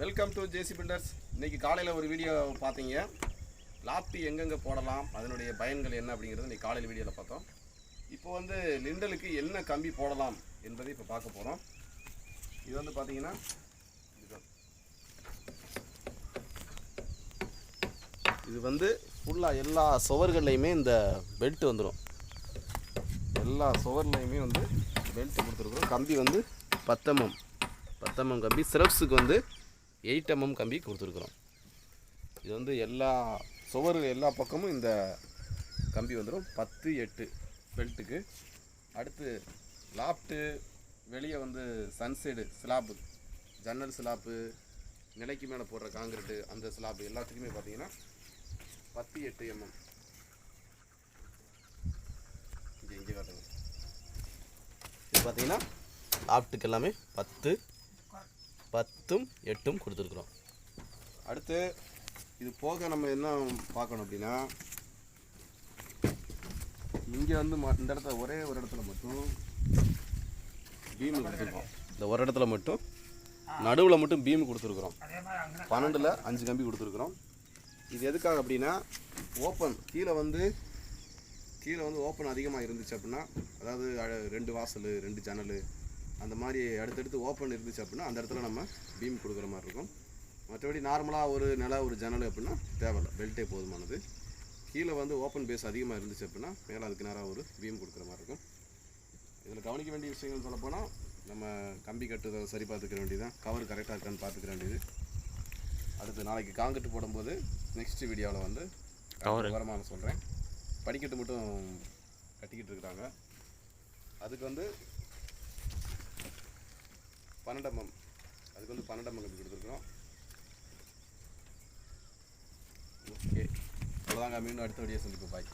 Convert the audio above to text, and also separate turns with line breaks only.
Welcome to JC filters இன்னைக்கு காலையில் ஒரு வீடியோ பார்த்தீங்க. லாப்டி எங்கெங்கே போடலாம் அதனுடைய பயன்கள் என்ன அப்படிங்கிறது இன்னைக்கு காலையில் வீடியோவில் பார்த்தோம். இப்போ வந்து லிண்டலுக்கு என்ன கம்பி போடலாம் என்பதை இப்போ பார்க்க போகிறோம் இது வந்து பார்த்தீங்கன்னா இது வந்து ஃபுல்லாக எல்லா சுவர்கள்லையுமே இந்த பெல்ட் வந்துடும் எல்லா சுவர்லையுமே வந்து பெல்ட் கொடுத்துருக்குறோம். கம்பி வந்து பத்தமம். பத்தமம் கம்பி. சிரப்ஸுக்கு வந்து எயிட் எம்எம் கம்பி கொடுத்துருக்குறோம். இது வந்து எல்லா சுவர்கள் எல்லா பக்கமும் இந்த கம்பி வந்துடும் பத்து எட்டு பெல்ட்டுக்கு அடுத்து லாப்ட்டு வெளியே வந்து சன்சைடு ஸ்லாப்பு ஜன்னல் ஸ்லாப்பு நிலைக்கு மேலே போடுற காங்கிரீட்டு அந்த ஸ்லாப்பு எல்லாத்துக்குமே பார்த்தீங்கன்னா பத்து எட்டு எம்எம் இங்கே இங்கே காட்டுங்க இது பார்த்தீங்கன்னா லாப்ட்டுக்கு எல்லாமே பத்து பத்தும் எட்டும் கொடுத்துருக்குறோம் அடுத்து இது போக நம்ம என்ன பார்க்கணும் அப்படின்னா இங்கே வந்து ம- இந்த இடத்துல ஒரே ஒரு இடத்துல மட்டும் பீம் கொடுத்துருக்கோம் இந்த ஒரு இடத்துல மட்டும் நடுவில் மட்டும் பீம் கொடுத்துருக்குறோம் பன்னெண்டில் அஞ்சு கம்பி கொடுத்துருக்குறோம் இது எதுக்காக அப்படின்னா ஓப்பன் கீழே வந்து கீழே வந்து ஓப்பன் அதிகமாக இருந்துச்சு அப்படின்னா அதாவது ரெண்டு வாசல் ரெண்டு ஜன்னல் அந்த மாதிரி அடுத்தடுத்து ஓப்பன் இருந்துச்சு அப்படின்னா அந்த இடத்துல நம்ம பீம் கொடுக்குற மாதிரி இருக்கும். மற்றபடி நார்மலாக ஒரு நில ஒரு ஜன்னல் அப்படின்னா தேவையில்லை. பெல்ட்டே போதுமானது. கீழே வந்து ஓப்பன் பேஸ் அதிகமாக இருந்துச்சு அப்படின்னா மேலே அதுக்கு நேராக ஒரு பீம் கொடுக்குற மாதிரி இருக்கும். இதில் கவனிக்க வேண்டிய விஷயங்கள் சொல்லப்போனால் நம்ம கம்பி கட்டுறதை சரி பார்த்துக்க வேண்டியது தான் கவர் கரெக்டாக இருக்கான்னு பார்த்துக்க வேண்டியது. அடுத்து நாளைக்கு காங்கிரீட் போடும்போது நெக்ஸ்ட் வீடியோவில் வந்து. விவரமாக சொல்கிறேன் படிக்கட்டு மட்டும் கட்டிக்கிட்டு இருக்கிறாங்க அதுக்கு வந்து பன்னெண்டம்மம் அதுக்கு வந்து பன்னெண்டம்மம் கம்பி கொடுத்துருக்குறோம். ஓகே. அவ்வளோதாங்க மீண்டும் அடுத்த வீடியோ சந்திப்போம். பாய்